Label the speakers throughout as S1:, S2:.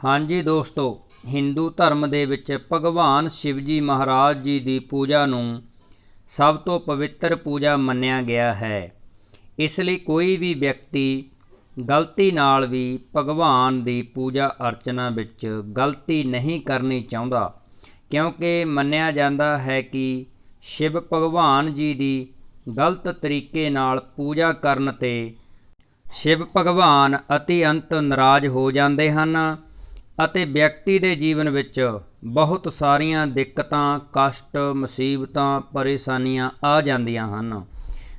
S1: ਹਾਂਜੀ ਦੋਸਤੋ, ਹਿੰਦੂ ਧਰਮ ਦੇ ਵਿੱਚ ਭਗਵਾਨ ਸ਼ਿਵਜੀ ਮਹਾਰਾਜ ਜੀ ਦੀ ਪੂਜਾ ਨੂੰ ਸਭ ਤੋਂ ਪਵਿੱਤਰ ਪੂਜਾ ਮੰਨਿਆ ਗਿਆ ਹੈ। ਇਸ ਲਈ ਕੋਈ ਵੀ ਵਿਅਕਤੀ ਗਲਤੀ ਨਾਲ ਵੀ ਭਗਵਾਨ ਦੀ ਪੂਜਾ ਅਰਚਨਾ ਵਿੱਚ ਗਲਤੀ ਨਹੀਂ ਕਰਨੀ ਚਾਹੁੰਦਾ, ਕਿਉਂਕਿ ਮੰਨਿਆ ਜਾਂਦਾ ਹੈ ਕਿ ਸ਼ਿਵ ਭਗਵਾਨ ਜੀ ਦੀ ਗਲਤ ਤਰੀਕੇ ਨਾਲ ਪੂਜਾ ਕਰਨ ਤੇ ਸ਼ਿਵ ਭਗਵਾਨ ਅਤਿਅੰਤ ਨਾਰਾਜ਼ ਹੋ ਜਾਂਦੇ ਹਨ। ਅਤੇ ਵਿਅਕਤੀ ਦੇ ਜੀਵਨ ਵਿੱਚ ਬਹੁਤ ਸਾਰੀਆਂ ਦਿੱਕਤਾਂ, ਕਸ਼ਟ, ਮੁਸੀਬਤਾਂ, ਪਰੇਸ਼ਾਨੀਆਂ ਆ ਜਾਂਦੀਆਂ ਹਨ।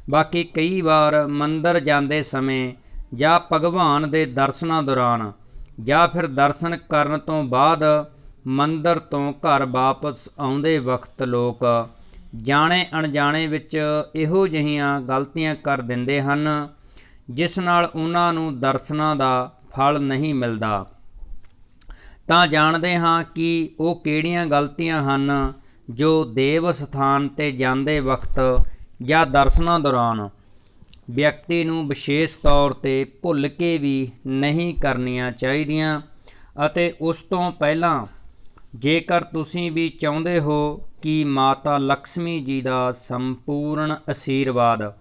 S1: ਬਾਕੀ ਕਈ ਵਾਰ ਮੰਦਰ ਜਾਂਦੇ ਸਮੇਂ ਜਾਂ ਭਗਵਾਨ ਦੇ ਦਰਸ਼ਨਾਂ ਦੌਰਾਨ ਜਾਂ ਫਿਰ ਦਰਸ਼ਨ ਕਰਨ ਤੋਂ ਬਾਅਦ ਮੰਦਰ ਤੋਂ ਘਰ ਵਾਪਸ ਆਉਂਦੇ ਵਕਤ ਲੋਕ ਜਾਣੇ ਅਣਜਾਣੇ ਵਿੱਚ ਇਹੋ ਜਿਹੀਆਂ ਗਲਤੀਆਂ ਕਰ ਦਿੰਦੇ ਹਨ, ਜਿਸ ਨਾਲ ਉਹਨਾਂ ਨੂੰ ਦਰਸ਼ਨਾਂ ਦਾ ਫਲ ਨਹੀਂ ਮਿਲਦਾ। ਤਾਂ ਜਾਣਦੇ ਹਾਂ ਕਿ ਉਹ ਕਿਹੜੀਆਂ ਗਲਤੀਆਂ ਹਨ ਜੋ ਦੇਵ ਸਥਾਨ ਤੇ ਜਾਂਦੇ ਵਕਤ ਜਾਂ ਦਰਸ਼ਨਾਂ ਦੌਰਾਨ ਵਿਅਕਤੀ ਨੂੰ ਵਿਸ਼ੇਸ਼ ਤੌਰ ਤੇ ਭੁੱਲ ਕੇ ਵੀ ਨਹੀਂ ਕਰਨੀਆਂ ਚਾਹੀਦੀਆਂ ਅਤੇ ਉਸ ਤੋਂ ਪਹਿਲਾਂ ਜੇਕਰ ਤੁਸੀਂ ਵੀ ਚਾਹੁੰਦੇ ਹੋ ਕਿ ਮਾਤਾ ਲక్ష్ਮੀ ਜੀ ਦਾ ਸੰਪੂਰਨ ਅਸ਼ੀਰਵਾਦ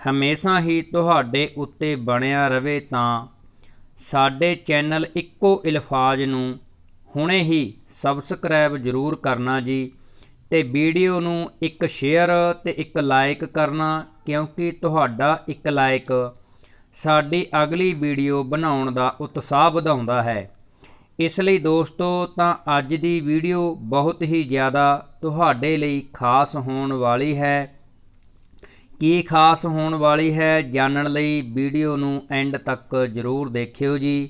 S1: ਹਮੇਸ਼ਾ ਹੀ ਤੁਹਾਡੇ ਉੱਤੇ ਬਣਿਆ ਰਵੇ ਤਾਂ ਸਾਡੇ ਚੈਨਲ ਇੱਕੋ ਇਲਫਾਜ਼ ਨੂੰ ਹੁਣੇ ਹੀ ਸਬਸਕ੍ਰਾਈਬ ਜ਼ਰੂਰ ਕਰਨਾ ਜੀ ਤੇ ਵੀਡੀਓ ਨੂੰ ਇੱਕ ਸ਼ੇਅਰ ਤੇ ਇੱਕ ਲਾਈਕ ਕਰਨਾ, ਕਿਉਂਕਿ ਤੁਹਾਡਾ ਇੱਕ ਲਾਈਕ ਸਾਡੀ ਅਗਲੀ ਵੀਡੀਓ ਬਣਾਉਣ ਦਾ ਉਤਸ਼ਾਹ ਵਧਾਉਂਦਾ ਹੈ। ਇਸ ਲਈ ਦੋਸਤੋ, ਤਾਂ ਅੱਜ ਦੀ ਵੀਡੀਓ ਬਹੁਤ ਹੀ ਜ਼ਿਆਦਾ ਤੁਹਾਡੇ ਲਈ ਖਾਸ ਹੋਣ ਵਾਲੀ ਹੈ। ਕੀ ਖਾਸ ਹੋਣ ਵਾਲੀ ਹੈ ਜਾਣਨ ਲਈ ਵੀਡੀਓ ਨੂੰ ਐਂਡ ਤੱਕ ਜ਼ਰੂਰ ਦੇਖਿਓ ਜੀ।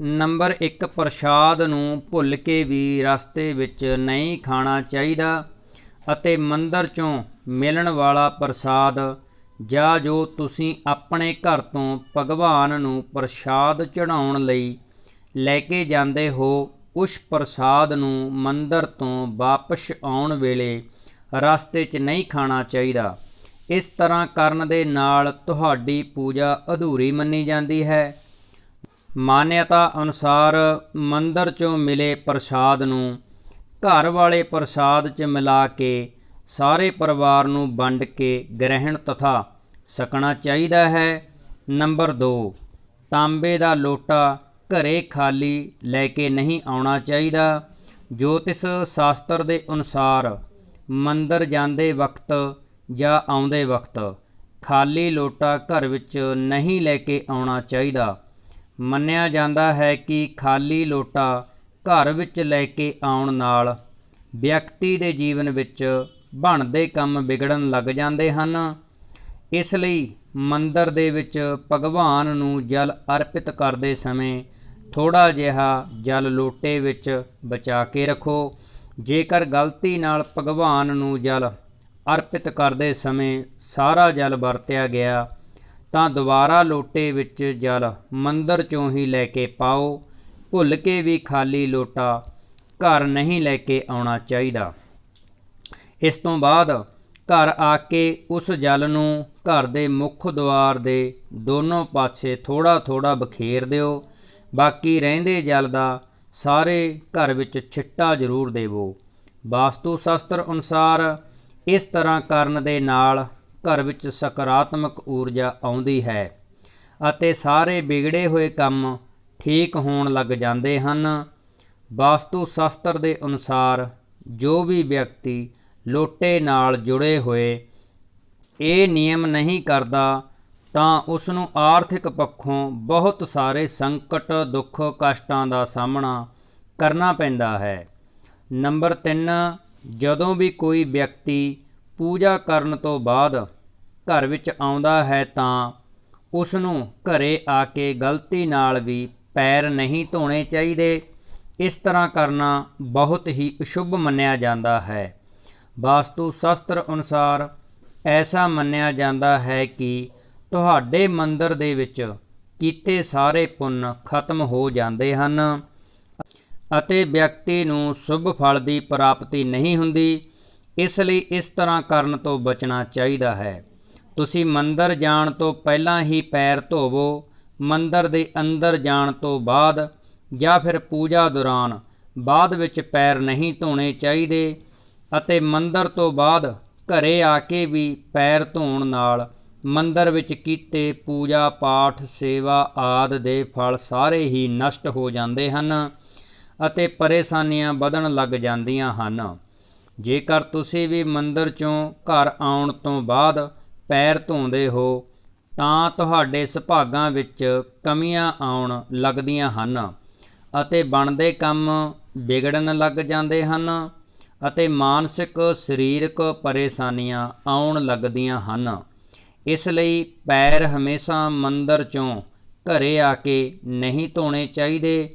S1: ਨੰਬਰ 1 ਪ੍ਰਸ਼ਾਦ ਨੂੰ ਭੁੱਲ ਕੇ ਵੀ ਰਸਤੇ ਵਿੱਚ ਨਹੀਂ ਖਾਣਾ ਚਾਹੀਦਾ ਅਤੇ ਮੰਦਰ ਚੋਂ ਮਿਲਣ ਵਾਲਾ ਪ੍ਰਸਾਦ, ਜਾਂ ਜੋ ਤੁਸੀਂ ਆਪਣੇ ਘਰ ਤੋਂ ਭਗਵਾਨ ਨੂੰ ਪ੍ਰਸ਼ਾਦ ਚੜਾਉਣ ਲਈ ਲੈ ਕੇ ਜਾਂਦੇ ਹੋ, ਉਸ ਪ੍ਰਸਾਦ ਨੂੰ ਮੰਦਰ ਤੋਂ ਵਾਪਸ ਆਉਣ ਵੇਲੇ ਰਸਤੇ 'ਚ ਨਹੀਂ ਖਾਣਾ ਚਾਹੀਦਾ। ਇਸ ਤਰ੍ਹਾਂ ਕਰਨ ਦੇ ਨਾਲ ਤੁਹਾਡੀ ਪੂਜਾ ਅਧੂਰੀ ਮੰਨੀ ਜਾਂਦੀ ਹੈ। ਮਾਨਿਅਤਾ ਅਨੁਸਾਰ ਮੰਦਰ 'ਚੋਂ ਮਿਲੇ ਪ੍ਰਸਾਦ ਨੂੰ ਘਰ ਵਾਲੇ ਪ੍ਰਸਾਦ 'ਚ ਮਿਲਾ ਕੇ ਸਾਰੇ ਪਰਿਵਾਰ ਨੂੰ ਵੰਡ ਕੇ ਗ੍ਰਹਿਣ ਤਥਾ ਸਕਣਾ ਚਾਹੀਦਾ ਹੈ। ਨੰਬਰ 2 ਤਾਂਬੇ ਦਾ ਲੋਟਾ ਘਰੇ ਖਾਲੀ ਲੈ ਕੇ ਨਹੀਂ ਆਉਣਾ ਚਾਹੀਦਾ। ਜੋਤਿਸ਼ ਸ਼ਾਸਤਰ ਦੇ ਅਨੁਸਾਰ ਮੰਦਰ ਜਾਂਦੇ ਵਕਤ ਜਾਂ ਆਉਂਦੇ ਵਕਤ ਖਾਲੀ ਲੋਟਾ ਘਰ ਵਿੱਚ ਨਹੀਂ ਲੈ ਕੇ ਆਉਣਾ ਚਾਹੀਦਾ। ਮੰਨਿਆ ਜਾਂਦਾ ਹੈ ਕਿ ਖਾਲੀ ਲੋਟਾ ਘਰ ਵਿੱਚ ਲੈ ਕੇ ਆਉਣ ਨਾਲ ਵਿਅਕਤੀ ਦੇ ਜੀਵਨ ਵਿੱਚ ਬਣਦੇ ਕੰਮ ਵਿਗੜਨ ਲੱਗ ਜਾਂਦੇ ਹਨ। ਇਸ ਲਈ ਮੰਦਰ ਦੇ ਵਿੱਚ ਭਗਵਾਨ ਨੂੰ ਜਲ ਅਰਪਿਤ ਕਰਦੇ ਸਮੇਂ ਥੋੜਾ ਜਿਹਾ ਜਲ ਲੋਟੇ ਵਿੱਚ ਬਚਾ ਕੇ ਰੱਖੋ। ਜੇਕਰ ਗਲਤੀ ਨਾਲ ਭਗਵਾਨ ਨੂੰ ਜਲ ਅਰਪਿਤ ਕਰਦੇ ਸਮੇਂ ਸਾਰਾ ਜਲ ਵਰਤਿਆ ਗਿਆ, ਤਾਂ ਦੁਬਾਰਾ ਲੋਟੇ ਵਿੱਚ ਜਲ ਮੰਦਰ ਚੋਂ ਹੀ ਲੈ ਕੇ ਪਾਓ। ਭੁੱਲ ਕੇ ਵੀ ਖਾਲੀ ਲੋਟਾ ਘਰ ਨਹੀਂ ਲੈ ਕੇ ਆਉਣਾ ਚਾਹੀਦਾ। ਇਸ ਤੋਂ ਬਾਅਦ ਘਰ ਆ ਕੇ ਉਸ ਜਲ ਨੂੰ ਘਰ ਦੇ ਮੁੱਖ ਦੁਆਰ ਦੇ ਦੋਨੋਂ ਪਾਸੇ ਥੋੜਾ ਥੋੜਾ ਬਖੇਰ ਦਿਓ। ਬਾਕੀ ਰਹਿੰਦੇ ਜਲ ਦਾ ਸਾਰੇ ਘਰ ਵਿੱਚ ਛਿੱਟਾ ਜ਼ਰੂਰ ਦੇਵੋ। ਵਾਸਤੂ ਸ਼ਾਸਤਰ ਅਨੁਸਾਰ ਇਸ ਤਰ੍ਹਾਂ ਕਰਨ ਦੇ ਨਾਲ ਘਰ ਵਿੱਚ ਸਕਾਰਾਤਮਕ ਊਰਜਾ ਆਉਂਦੀ ਹੈ ਅਤੇ ਸਾਰੇ ਵਿਗੜੇ ਹੋਏ ਕੰਮ ਠੀਕ ਹੋਣ ਲੱਗ ਜਾਂਦੇ ਹਨ। ਵਾਸਤੂ ਸ਼ਾਸਤਰ ਦੇ ਅਨੁਸਾਰ ਜੋ ਵੀ ਵਿਅਕਤੀ ਲੋਟੇ ਨਾਲ ਜੁੜੇ ਹੋਏ ਇਹ ਨਿਯਮ ਨਹੀਂ ਕਰਦਾ, ਤਾਂ ਉਸ ਨੂੰ ਆਰਥਿਕ ਪੱਖੋਂ ਬਹੁਤ ਸਾਰੇ ਸੰਕਟ, ਦੁੱਖ, ਕਸ਼ਟਾਂ ਦਾ ਸਾਹਮਣਾ ਕਰਨਾ ਪੈਂਦਾ ਹੈ। ਨੰਬਰ 3 ਜਦੋਂ ਵੀ ਕੋਈ ਵਿਅਕਤੀ ਪੂਜਾ ਕਰਨ ਤੋਂ ਬਾਅਦ ਘਰ ਵਿੱਚ ਆਉਂਦਾ ਹੈ ਤਾਂ ਉਸ ਨੂੰ ਘਰੇ ਆ ਕੇ ਗਲਤੀ ਨਾਲ ਵੀ ਪੈਰ ਨਹੀਂ ਧੋਣੇ ਚਾਹੀਦੇ। ਇਸ ਤਰ੍ਹਾਂ ਕਰਨਾ ਬਹੁਤ ਹੀ ਅਸ਼ੁਭ ਮੰਨਿਆ ਜਾਂਦਾ ਹੈ। ਵਾਸਤੂ ਸ਼ਾਸਤਰ ਅਨੁਸਾਰ ਐਸਾ ਮੰਨਿਆ ਜਾਂਦਾ ਹੈ ਕਿ ਤੁਹਾਡੇ ਮੰਦਰ ਦੇ ਵਿੱਚ ਕੀਤੇ ਸਾਰੇ ਪੁੰਨ ਖਤਮ ਹੋ ਜਾਂਦੇ ਹਨ। ਅਤੇ ਵਿਅਕਤੀ ਨੂੰ ਸ਼ੁਭ ਫਲ ਦੀ ਪ੍ਰਾਪਤੀ ਨਹੀਂ ਹੁੰਦੀ, ਇਸ ਲਈ ਇਸ ਤਰ੍ਹਾਂ ਕਰਨ ਤੋਂ ਬਚਣਾ ਚਾਹੀਦਾ ਹੈ। ਤੁਸੀਂ ਮੰਦਰ ਜਾਣ ਤੋਂ ਪਹਿਲਾਂ ਹੀ ਪੈਰ ਧੋਵੋ, ਮੰਦਰ ਦੇ ਅੰਦਰ ਜਾਣ ਤੋਂ ਬਾਅਦ ਜਾਂ ਫਿਰ ਪੂਜਾ ਦੌਰਾਨ ਬਾਅਦ ਵਿੱਚ ਪੈਰ ਨਹੀਂ ਧੋਣੇ ਚਾਹੀਦੇ ਅਤੇ ਮੰਦਰ ਤੋਂ ਬਾਅਦ ਘਰੇ ਆ ਕੇ ਵੀ ਪੈਰ ਧੋਣ ਨਾਲ ਮੰਦਰ ਵਿੱਚ ਕੀਤੇ ਪੂਜਾ ਪਾਠ, ਸੇਵਾ ਆਦ ਦੇ ਫਲ ਸਾਰੇ ਹੀ ਨਸ਼ਟ ਹੋ ਜਾਂਦੇ ਹਨ। ਅਤੇ ਪਰੇਸ਼ਾਨੀਆਂ ਵਧਣ ਲੱਗ ਜਾਂਦੀਆਂ ਹਨ। ਜੇਕਰ ਤੁਸੀਂ ਵੀ ਮੰਦਰ ਚੋਂ ਘਰ ਆਉਣ ਤੋਂ ਬਾਅਦ ਪੈਰ ਧੋਂਦੇ ਹੋ, ਤਾਂ ਤੁਹਾਡੇ ਸੁਭਾਗਾਂ ਵਿੱਚ ਕਮੀਆਂ ਆਉਣ ਲੱਗਦੀਆਂ ਹਨ ਅਤੇ ਬਣਦੇ ਕੰਮ ਵਿਗੜਨ ਲੱਗ ਜਾਂਦੇ ਹਨ ਅਤੇ ਮਾਨਸਿਕ, ਸਰੀਰਕ ਪਰੇਸ਼ਾਨੀਆਂ ਆਉਣ ਲੱਗਦੀਆਂ ਹਨ। ਇਸ ਲਈ ਪੈਰ ਹਮੇਸ਼ਾ ਮੰਦਰ ਚੋਂ ਘਰੇ ਆ ਕੇ ਨਹੀਂ ਧੋਣੇ ਚਾਹੀਦੇ।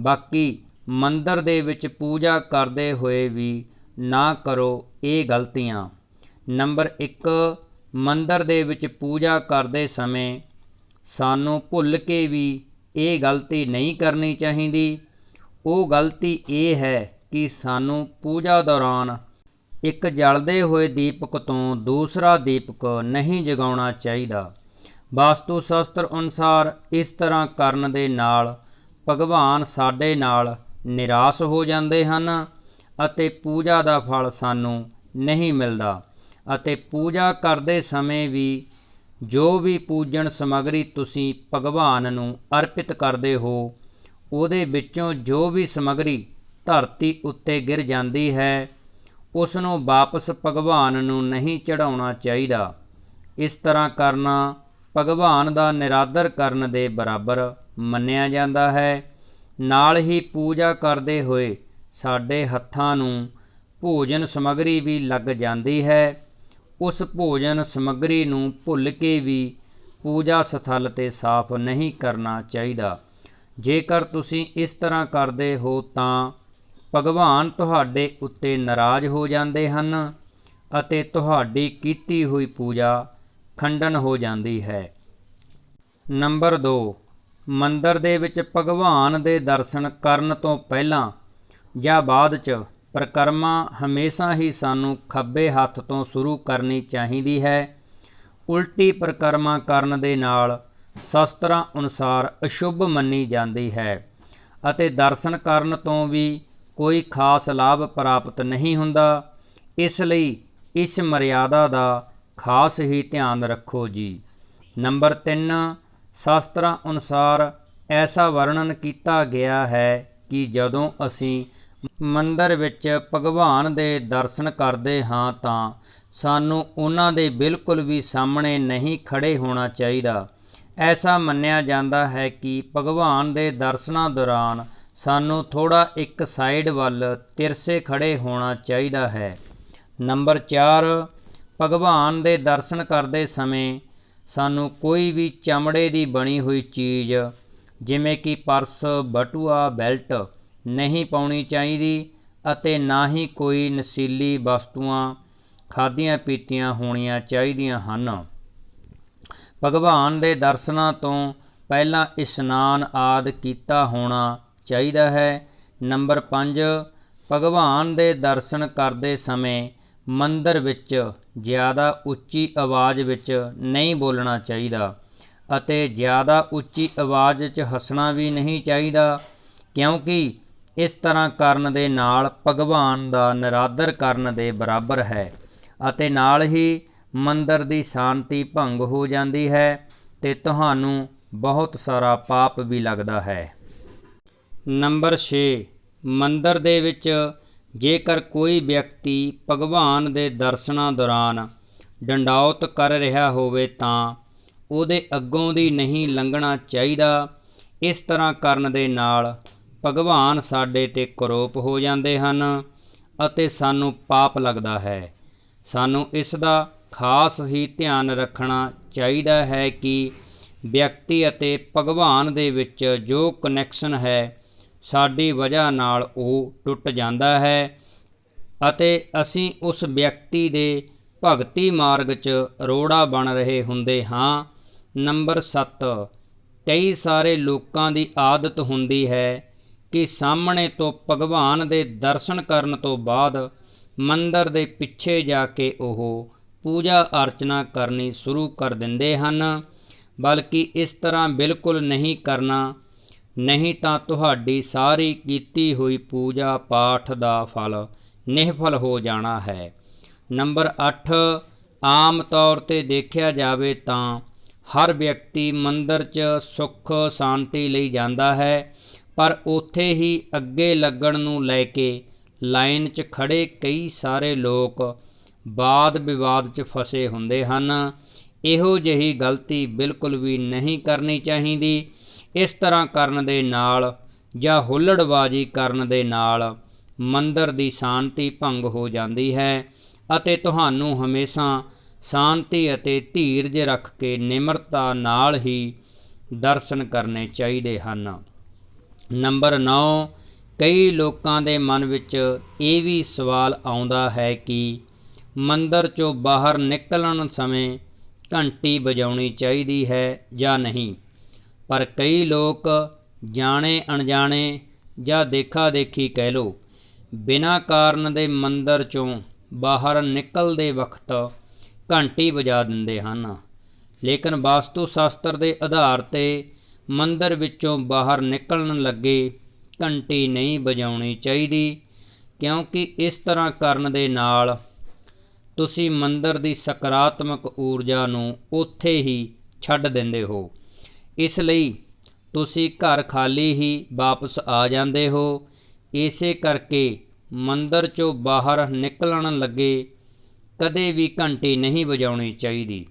S1: ਬਾਕੀ ਮੰਦਰ ਦੇ ਵਿੱਚ ਪੂਜਾ ਕਰਦੇ ਹੋਏ ਵੀ ਨਾ ਕਰੋ ਇਹ ਗਲਤੀਆਂ। ਨੰਬਰ 1 ਮੰਦਰ ਦੇ ਵਿੱਚ ਪੂਜਾ ਕਰਦੇ ਸਮੇਂ ਸਾਨੂੰ ਭੁੱਲ ਕੇ ਵੀ ਇਹ ਗਲਤੀ ਨਹੀਂ ਕਰਨੀ ਚਾਹੀਦੀ। ਉਹ ਗਲਤੀ ਇਹ ਹੈ ਕਿ ਸਾਨੂੰ ਪੂਜਾ ਦੌਰਾਨ ਇੱਕ ਜਲਦੇ ਹੋਏ ਦੀਪਕ ਤੋਂ ਦੂਸਰਾ ਦੀਪਕ ਨਹੀਂ ਜਗਾਉਣਾ ਚਾਹੀਦਾ। ਵਾਸਤੂ ਸ਼ਾਸਤਰ ਅਨੁਸਾਰ ਇਸ ਤਰ੍ਹਾਂ ਕਰਨ ਦੇ ਨਾਲ ਭਗਵਾਨ ਸਾਡੇ ਨਾਲ ਨਿਰਾਸ਼ ਹੋ ਜਾਂਦੇ ਹਨ ਅਤੇ ਪੂਜਾ ਦਾ ਫਲ ਸਾਨੂੰ ਨਹੀਂ ਮਿਲਦਾ ਅਤੇ ਪੂਜਾ ਕਰਦੇ ਸਮੇਂ ਵੀ ਜੋ ਵੀ ਪੂਜਨ ਸਮਗਰੀ ਤੁਸੀਂ ਭਗਵਾਨ ਨੂੰ ਅਰਪਿਤ ਕਰਦੇ ਹੋ, ਉਹਦੇ ਵਿੱਚੋਂ ਜੋ ਵੀ ਸਮਗਰੀ ਧਰਤੀ ਉੱਤੇ ਗਿਰ ਜਾਂਦੀ ਹੈ ਉਸ ਨੂੰ ਵਾਪਸ ਭਗਵਾਨ ਨੂੰ ਨਹੀਂ ਚੜਾਉਣਾ ਚਾਹੀਦਾ। ਇਸ ਤਰ੍ਹਾਂ ਕਰਨਾ ਭਗਵਾਨ ਦਾ ਨਿਰਾਦਰ ਕਰਨ ਦੇ ਬਰਾਬਰ ਮੰਨਿਆ ਜਾਂਦਾ ਹੈ। ਨਾਲ ਹੀ ਪੂਜਾ ਕਰਦੇ ਹੋਏ ਸਾਡੇ ਹੱਥਾਂ ਨੂੰ ਭੋਜਨ ਸਮਗਰੀ ਵੀ ਲੱਗ ਜਾਂਦੀ ਹੈ। ਉਸ ਭੋਜਨ ਸਮਗਰੀ ਨੂੰ ਭੁੱਲ ਕੇ ਵੀ ਪੂਜਾ ਸਥਲ ਤੇ ਸਾਫ਼ ਨਹੀਂ ਕਰਨਾ ਚਾਹੀਦਾ। ਜੇਕਰ ਤੁਸੀਂ ਇਸ ਤਰ੍ਹਾਂ ਕਰਦੇ ਹੋ ਤਾਂ ਭਗਵਾਨ ਤੁਹਾਡੇ ਉੱਤੇ ਨਾਰਾਜ਼ ਹੋ ਜਾਂਦੇ ਹਨ ਅਤੇ ਤੁਹਾਡੀ ਕੀਤੀ ਹੋਈ ਪੂਜਾ ਖੰਡਨ ਹੋ ਜਾਂਦੀ ਹੈ। ਨੰਬਰ 2 ਮੰਦਰ ਦੇ ਵਿੱਚ ਭਗਵਾਨ ਦੇ ਦਰਸ਼ਨ ਕਰਨ ਤੋਂ ਪਹਿਲਾਂ ਜਾਂ ਬਾਅਦ 'ਚ ਪ੍ਰਕਰਮਾ ਹਮੇਸ਼ਾ ਹੀ ਸਾਨੂੰ ਖੱਬੇ ਹੱਥ ਤੋਂ ਸ਼ੁਰੂ ਕਰਨੀ ਚਾਹੀਦੀ ਹੈ। ਉਲਟੀ ਪ੍ਰਕਰਮਾ ਕਰਨ ਦੇ ਨਾਲ ਸ਼ਾਸਤਰਾਂ ਅਨੁਸਾਰ ਅਸ਼ੁਭ ਮੰਨੀ ਜਾਂਦੀ ਹੈ ਅਤੇ ਦਰਸ਼ਨ ਕਰਨ ਤੋਂ ਵੀ ਕੋਈ ਖਾਸ ਲਾਭ ਪ੍ਰਾਪਤ ਨਹੀਂ ਹੁੰਦਾ। ਇਸ ਲਈ ਇਸ ਮਰਿਆਦਾ ਦਾ ਖਾਸ ਹੀ ਧਿਆਨ ਰੱਖੋ ਜੀ। ਨੰਬਰ 3 ਸ਼ਾਸਤਰਾਂ ਅਨੁਸਾਰ ਐਸਾ ਵਰਣਨ ਕੀਤਾ ਗਿਆ ਹੈ ਕਿ ਜਦੋਂ ਅਸੀਂ ਮੰਦਰ ਵਿੱਚ ਭਗਵਾਨ ਦੇ ਦਰਸ਼ਨ ਕਰਦੇ ਹਾਂ ਤਾਂ ਸਾਨੂੰ ਉਹਨਾਂ ਦੇ ਬਿਲਕੁਲ ਵੀ ਸਾਹਮਣੇ ਨਹੀਂ ਖੜੇ ਹੋਣਾ ਚਾਹੀਦਾ। ਐਸਾ ਮੰਨਿਆ ਜਾਂਦਾ ਹੈ ਕਿ ਭਗਵਾਨ ਦੇ ਦਰਸ਼ਨਾਂ ਦੌਰਾਨ ਸਾਨੂੰ ਥੋੜਾ ਇੱਕ ਸਾਈਡ ਵੱਲ ਤਿਰਸੇ ਖੜੇ ਹੋਣਾ ਚਾਹੀਦਾ ਹੈ। ਨੰਬਰ 4 ਭਗਵਾਨ ਦੇ ਦਰਸ਼ਨ ਕਰਦੇ ਸਮੇਂ ਸਾਨੂੰ ਕੋਈ ਵੀ ਚਮੜੇ ਦੀ ਬਣੀ ਹੋਈ ਚੀਜ਼, ਜਿਵੇਂ ਕਿ ਪਰਸ, ਬਟੂਆ, ਬੈਲਟ ਨਹੀਂ ਪਾਉਣੀ ਚਾਹੀਦੀ ਅਤੇ ਨਾ ਹੀ ਕੋਈ ਨਸ਼ੀਲੀ ਵਸਤੂਆਂ, ਖਾਧੀਆਂ ਪੀਤੀਆਂ ਹੋਣੀਆਂ ਚਾਹੀਦੀਆਂ ਹਨ। ਭਗਵਾਨ ਦੇ ਦਰਸ਼ਨਾਂ ਤੋਂ ਪਹਿਲਾਂ ਇਸ਼ਨਾਨ ਆਦ ਕੀਤਾ ਹੋਣਾ ਚਾਹੀਦਾ ਹੈ। ਨੰਬਰ 5 ਭਗਵਾਨ ਦੇ ਦਰਸ਼ਨ ਕਰਦੇ ਸਮੇਂ ਮੰਦਰ ਵਿੱਚ ਜ਼ਿਆਦਾ ਉੱਚੀ ਆਵਾਜ਼ ਵਿੱਚ ਨਹੀਂ ਬੋਲਣਾ ਚਾਹੀਦਾ ਅਤੇ ਜ਼ਿਆਦਾ ਉੱਚੀ ਆਵਾਜ਼ 'ਚ ਹੱਸਣਾ ਵੀ ਨਹੀਂ ਚਾਹੀਦਾ, ਕਿਉਂਕਿ ਇਸ ਤਰ੍ਹਾਂ ਕਰਨ ਦੇ ਨਾਲ ਭਗਵਾਨ ਦਾ ਨਿਰਾਦਰ ਕਰਨ ਦੇ ਬਰਾਬਰ ਹੈ ਅਤੇ ਨਾਲ ਹੀ ਮੰਦਰ ਦੀ ਸ਼ਾਂਤੀ ਭੰਗ ਹੋ ਜਾਂਦੀ ਹੈ ਤੇ ਤੁਹਾਨੂੰ ਬਹੁਤ ਸਾਰਾ ਪਾਪ ਵੀ ਲੱਗਦਾ ਹੈ। ਨੰਬਰ 6 ਮੰਦਰ ਦੇ ਵਿੱਚ ਜੇਕਰ ਕੋਈ ਵਿਅਕਤੀ ਭਗਵਾਨ ਦੇ ਦਰਸ਼ਨਾਂ ਦੌਰਾਨ ਡੰਡੌਤ ਕਰ ਰਿਹਾ ਹੋਵੇ ਤਾਂ ਉਹਦੇ ਅੱਗੋਂ ਦੀ ਨਹੀਂ ਲੰਘਣਾ ਚਾਹੀਦਾ। ਇਸ ਤਰ੍ਹਾਂ ਕਰਨ ਦੇ ਨਾਲ ਭਗਵਾਨ ਸਾਡੇ ਤੇ ਕਰੋਪ ਹੋ ਜਾਂਦੇ ਹਨ ਅਤੇ ਸਾਨੂੰ ਪਾਪ ਲੱਗਦਾ ਹੈ। ਸਾਨੂੰ ਇਸ ਦਾ ਖਾਸ ਹੀ ਧਿਆਨ ਰੱਖਣਾ ਚਾਹੀਦਾ ਹੈ ਕਿ ਵਿਅਕਤੀ ਅਤੇ ਭਗਵਾਨ ਦੇ ਵਿੱਚ ਜੋ ਕਨੈਕਸ਼ਨ ਹੈ ਸਾਡੀ ਵਜ੍ਹਾ ਨਾਲ ਉਹ ਟੁੱਟ ਜਾਂਦਾ ਹੈ ਅਤੇ ਅਸੀਂ ਉਸ ਵਿਅਕਤੀ ਦੇ ਭਗਤੀ ਮਾਰਗ 'ਚ ਰੋੜਾ ਬਣ ਰਹੇ ਹੁੰਦੇ ਹਾਂ। ਨੰਬਰ 7 ਕਈ ਸਾਰੇ ਲੋਕਾਂ ਦੀ ਆਦਤ ਹੁੰਦੀ ਹੈ ਕਿ ਸਾਹਮਣੇ ਤੋਂ ਭਗਵਾਨ ਦੇ ਦਰਸ਼ਨ ਕਰਨ ਤੋਂ ਬਾਅਦ ਮੰਦਰ ਦੇ ਪਿੱਛੇ ਜਾ ਕੇ ਉਹ ਪੂਜਾ ਅਰਚਨਾ ਕਰਨੀ ਸ਼ੁਰੂ ਕਰ ਦਿੰਦੇ ਹਨ, ਬਲਕਿ ਇਸ ਤਰ੍ਹਾਂ ਬਿਲਕੁਲ ਨਹੀਂ ਕਰਨਾ ਨਹੀਂ ਤਾਂ ਤੁਹਾਡੀ ਸਾਰੀ ਕੀਤੀ ਹੋਈ ਪੂਜਾ ਪਾਠ ਦਾ ਫਲ ਨਿਹਫਲ ਹੋ ਜਾਣਾ ਹੈ। ਨੰਬਰ 8 ਆਮ ਤੌਰ ਤੇ ਦੇਖਿਆ ਜਾਵੇ ਤਾਂ ਹਰ ਵਿਅਕਤੀ ਮੰਦਰ 'ਚ ਸੁੱਖ ਸ਼ਾਂਤੀ ਲਈ ਜਾਂਦਾ ਹੈ, ਪਰ ਉੱਥੇ ਹੀ ਅੱਗੇ ਲੱਗਣ ਨੂੰ ਲੈ ਕੇ ਲਾਈਨ 'ਚ ਖੜੇ ਕਈ ਸਾਰੇ ਲੋਕ ਬਾਦ ਵਿਵਾਦ 'ਚ ਫਸੇ ਹੁੰਦੇ ਹਨ। ਇਹੋ ਜਿਹੀ ਗਲਤੀ ਬਿਲਕੁਲ ਵੀ ਨਹੀਂ ਕਰਨੀ ਚਾਹੀਦੀ। ਇਸ ਤਰ੍ਹਾਂ ਕਰਨ ਦੇ ਨਾਲ ਜਾਂ ਹੁੱਲੜਬਾਜ਼ੀ ਕਰਨ ਦੇ ਨਾਲ ਮੰਦਰ ਦੀ ਸ਼ਾਂਤੀ ਭੰਗ ਹੋ ਜਾਂਦੀ ਹੈ ਅਤੇ ਤੁਹਾਨੂੰ ਹਮੇਸ਼ਾ ਸ਼ਾਂਤੀ ਅਤੇ ਧੀਰਜ ਰੱਖ ਕੇ ਨਿਮਰਤਾ ਨਾਲ ਹੀ ਦਰਸ਼ਨ ਕਰਨੇ ਚਾਹੀਦੇ ਹਨ। ਨੰਬਰ 9 ਕਈ ਲੋਕਾਂ ਦੇ ਮਨ ਵਿੱਚ ਇਹ ਵੀ ਸਵਾਲ ਆਉਂਦਾ ਹੈ ਕਿ ਮੰਦਰ ਚੋਂ ਬਾਹਰ ਨਿਕਲਣ ਸਮੇਂ ਘੰਟੀ ਵਜਾਉਣੀ ਚਾਹੀਦੀ ਹੈ ਜਾਂ ਨਹੀਂ। ਪਰ ਕਈ ਲੋਕ ਜਾਣੇ ਅਣਜਾਣੇ ਜਾਂ ਦੇਖਾ ਦੇਖੀ ਕਹਿ ਲੋ ਬਿਨਾਂ ਕਾਰਨ ਦੇ ਮੰਦਰ ਚੋਂ ਬਾਹਰ ਨਿਕਲਦੇ ਵਕਤ ਘੰਟੀ ਵਜਾ ਦਿੰਦੇ ਹਨ। ਲੇਕਿਨ ਵਾਸਤੂ ਸ਼ਾਸਤਰ ਦੇ ਆਧਾਰ ਤੇ ਮੰਦਰ ਵਿੱਚੋਂ ਬਾਹਰ ਨਿਕਲਣ ਲੱਗੇ ਘੰਟੀ ਨਹੀਂ ਵਜਾਉਣੀ ਚਾਹੀਦੀ, ਕਿਉਂਕਿ ਇਸ ਤਰ੍ਹਾਂ ਕਰਨ ਦੇ ਨਾਲ ਤੁਸੀਂ ਮੰਦਰ ਦੀ ਸਕਾਰਾਤਮਕ ਊਰਜਾ ਨੂੰ ਉੱਥੇ ਹੀ ਛੱਡ ਦਿੰਦੇ ਹੋ। ਇਸ ਲਈ ਤੁਸੀਂ ਘਰ ਖਾਲੀ ਹੀ ਵਾਪਸ ਆ ਜਾਂਦੇ ਹੋ। ਇਸੇ ਕਰਕੇ ਮੰਦਰ ਚੋਂ ਬਾਹਰ ਨਿਕਲਣ ਲੱਗੇ ਕਦੇ ਵੀ ਘੰਟੀ ਨਹੀਂ ਵਜਾਉਣੀ ਚਾਹੀਦੀ।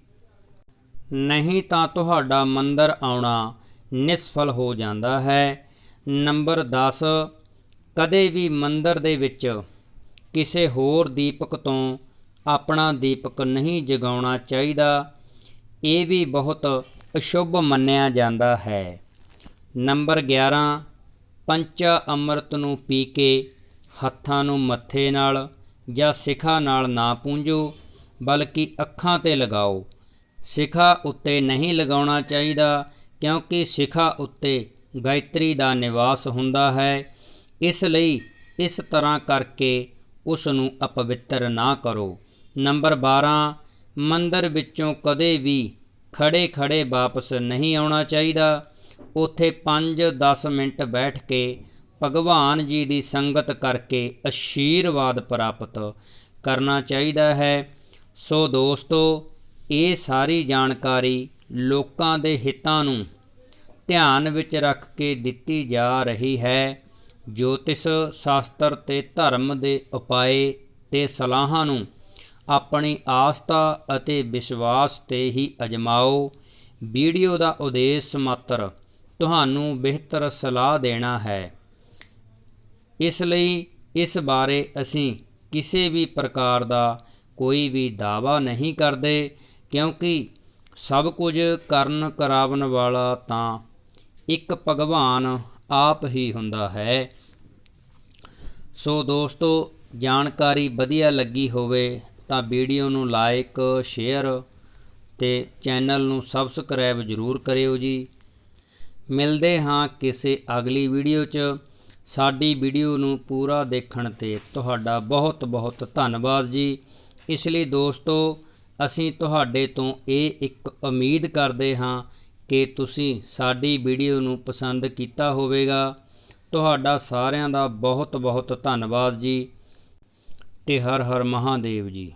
S1: ਨਹੀਂ ਤਾਂ ਤੁਹਾਡਾ ਮੰਦਰ ਆਉਣਾ ਨਿਸਫਲ ਹੋ ਜਾਂਦਾ ਹੈ। ਨੰਬਰ 10 ਕਦੇ ਵੀ ਮੰਦਰ ਦੇ ਵਿੱਚ ਕਿਸੇ ਹੋਰ ਦੀਪਕ ਤੋਂ ਆਪਣਾ ਦੀਪਕ ਨਹੀਂ ਜਗਾਉਣਾ ਚਾਹੀਦਾ। ਇਹ ਵੀ ਬਹੁਤ ਅਸ਼ੁਭ ਮੰਨਿਆ ਜਾਂਦਾ ਹੈ। ਨੰਬਰ 11 ਪੰਚਾ ਅੰਮ੍ਰਿਤ ਨੂੰ ਪੀ ਕੇ ਹੱਥਾਂ ਨੂੰ ਮੱਥੇ ਨਾਲ ਜਾਂ ਸਿਖਾ ਨਾਲ ਨਾ ਪੂੰਝੋ, ਬਲਕਿ ਅੱਖਾਂ ਤੇ ਲਗਾਓ। ਸਿਖਾ ਉੱਤੇ ਨਹੀਂ ਲਗਾਉਣਾ ਚਾਹੀਦਾ, ਕਿਉਂਕਿ ਸਿਖਾ ਉੱਤੇ ਗਾਇਤਰੀ ਦਾ ਨਿਵਾਸ ਹੁੰਦਾ ਹੈ। ਇਸ ਲਈ ਇਸ ਤਰ੍ਹਾਂ ਕਰਕੇ ਉਸ ਨੂੰ ਅਪਵਿੱਤਰ ਨਾ ਕਰੋ। ਨੰਬਰ 12 ਮੰਦਰ ਵਿੱਚੋਂ ਕਦੇ ਵੀ ਖੜੇ ਖੜੇ ਵਾਪਸ ਨਹੀਂ ਆਉਣਾ ਚਾਹੀਦਾ। ਉੱਥੇ 5-10 ਮਿੰਟ ਬੈਠ ਕੇ ਭਗਵਾਨ ਜੀ ਦੀ ਸੰਗਤ ਕਰਕੇ ਅਸ਼ੀਰਵਾਦ ਪ੍ਰਾਪਤ ਕਰਨਾ ਚਾਹੀਦਾ ਹੈ। ਸੋ ਦੋਸਤੋ, ਇਹ ਸਾਰੀ ਜਾਣਕਾਰੀ ਲੋਕਾਂ ਦੇ ਹਿੱਤਾਂ ਨੂੰ ਧਿਆਨ ਵਿੱਚ ਰੱਖ ਕੇ ਦਿੱਤੀ ਜਾ ਰਹੀ ਹੈ। ਜੋਤਿਸ਼ ਸ਼ਾਸਤਰ ਤੇ ਧਰਮ ਦੇ ਉਪਾਏ ਤੇ ਸਲਾਹਾਂ ਨੂੰ ਆਪਣੀ ਆਸਥਾ ਅਤੇ ਵਿਸ਼ਵਾਸ ਤੇ ਹੀ ਅਜਮਾਓ। ਵੀਡੀਓ ਦਾ ਉਦੇਸ਼ ਮਾਤਰ ਤੁਹਾਨੂੰ ਬਿਹਤਰ ਸਲਾਹ ਦੇਣਾ ਹੈ। ਇਸ ਲਈ ਇਸ ਬਾਰੇ ਅਸੀਂ ਕਿਸੇ ਵੀ ਪ੍ਰਕਾਰ ਦਾ ਕੋਈ ਵੀ ਦਾਵਾ ਨਹੀਂ ਕਰਦੇ, ਕਿਉਂਕਿ ਸਭ ਕੁਝ ਕਰਨ ਕਰਾਵਨ ਵਾਲਾ ਤਾਂ ਇੱਕ ਭਗਵਾਨ ਆਪ ਹੀ ਹੁੰਦਾ ਹੈ। ਸੋ ਦੋਸਤੋ, ਜਾਣਕਾਰੀ ਵਧੀਆ ਲੱਗੀ ਹੋਵੇ ਤਾਂ ਵੀਡੀਓ ਨੂੰ ਲਾਈਕ, ਸ਼ੇਅਰ ਤੇ ਚੈਨਲ ਨੂੰ ਸਬਸਕ੍ਰਾਈਬ ਜ਼ਰੂਰ ਕਰਿਓ ਜੀ। ਮਿਲਦੇ ਹਾਂ ਕਿਸੇ ਅਗਲੀ ਵੀਡੀਓ 'ਚ। ਸਾਡੀ ਵੀਡੀਓ ਨੂੰ ਪੂਰਾ ਦੇਖਣ ਤੇ ਤੁਹਾਡਾ ਬਹੁਤ ਬਹੁਤ ਧੰਨਵਾਦ ਜੀ। ਇਸ ਲਈ ਦੋਸਤੋ, ਅਸੀਂ ਤੁਹਾਡੇ ਤੋਂ ਇਹ ਇੱਕ ਉਮੀਦ ਕਰਦੇ ਹਾਂ ਕਿ ਤੁਸੀਂ ਸਾਡੀ ਵੀਡੀਓ ਨੂੰ ਪਸੰਦ ਕੀਤਾ ਹੋਵੇਗਾ। ਤੁਹਾਡਾ ਸਾਰਿਆਂ ਦਾ ਬਹੁਤ ਬਹੁਤ ਧੰਨਵਾਦ ਜੀ ਤੇ ਹਰ ਹਰ ਮਹਾਦੇਵ ਜੀ।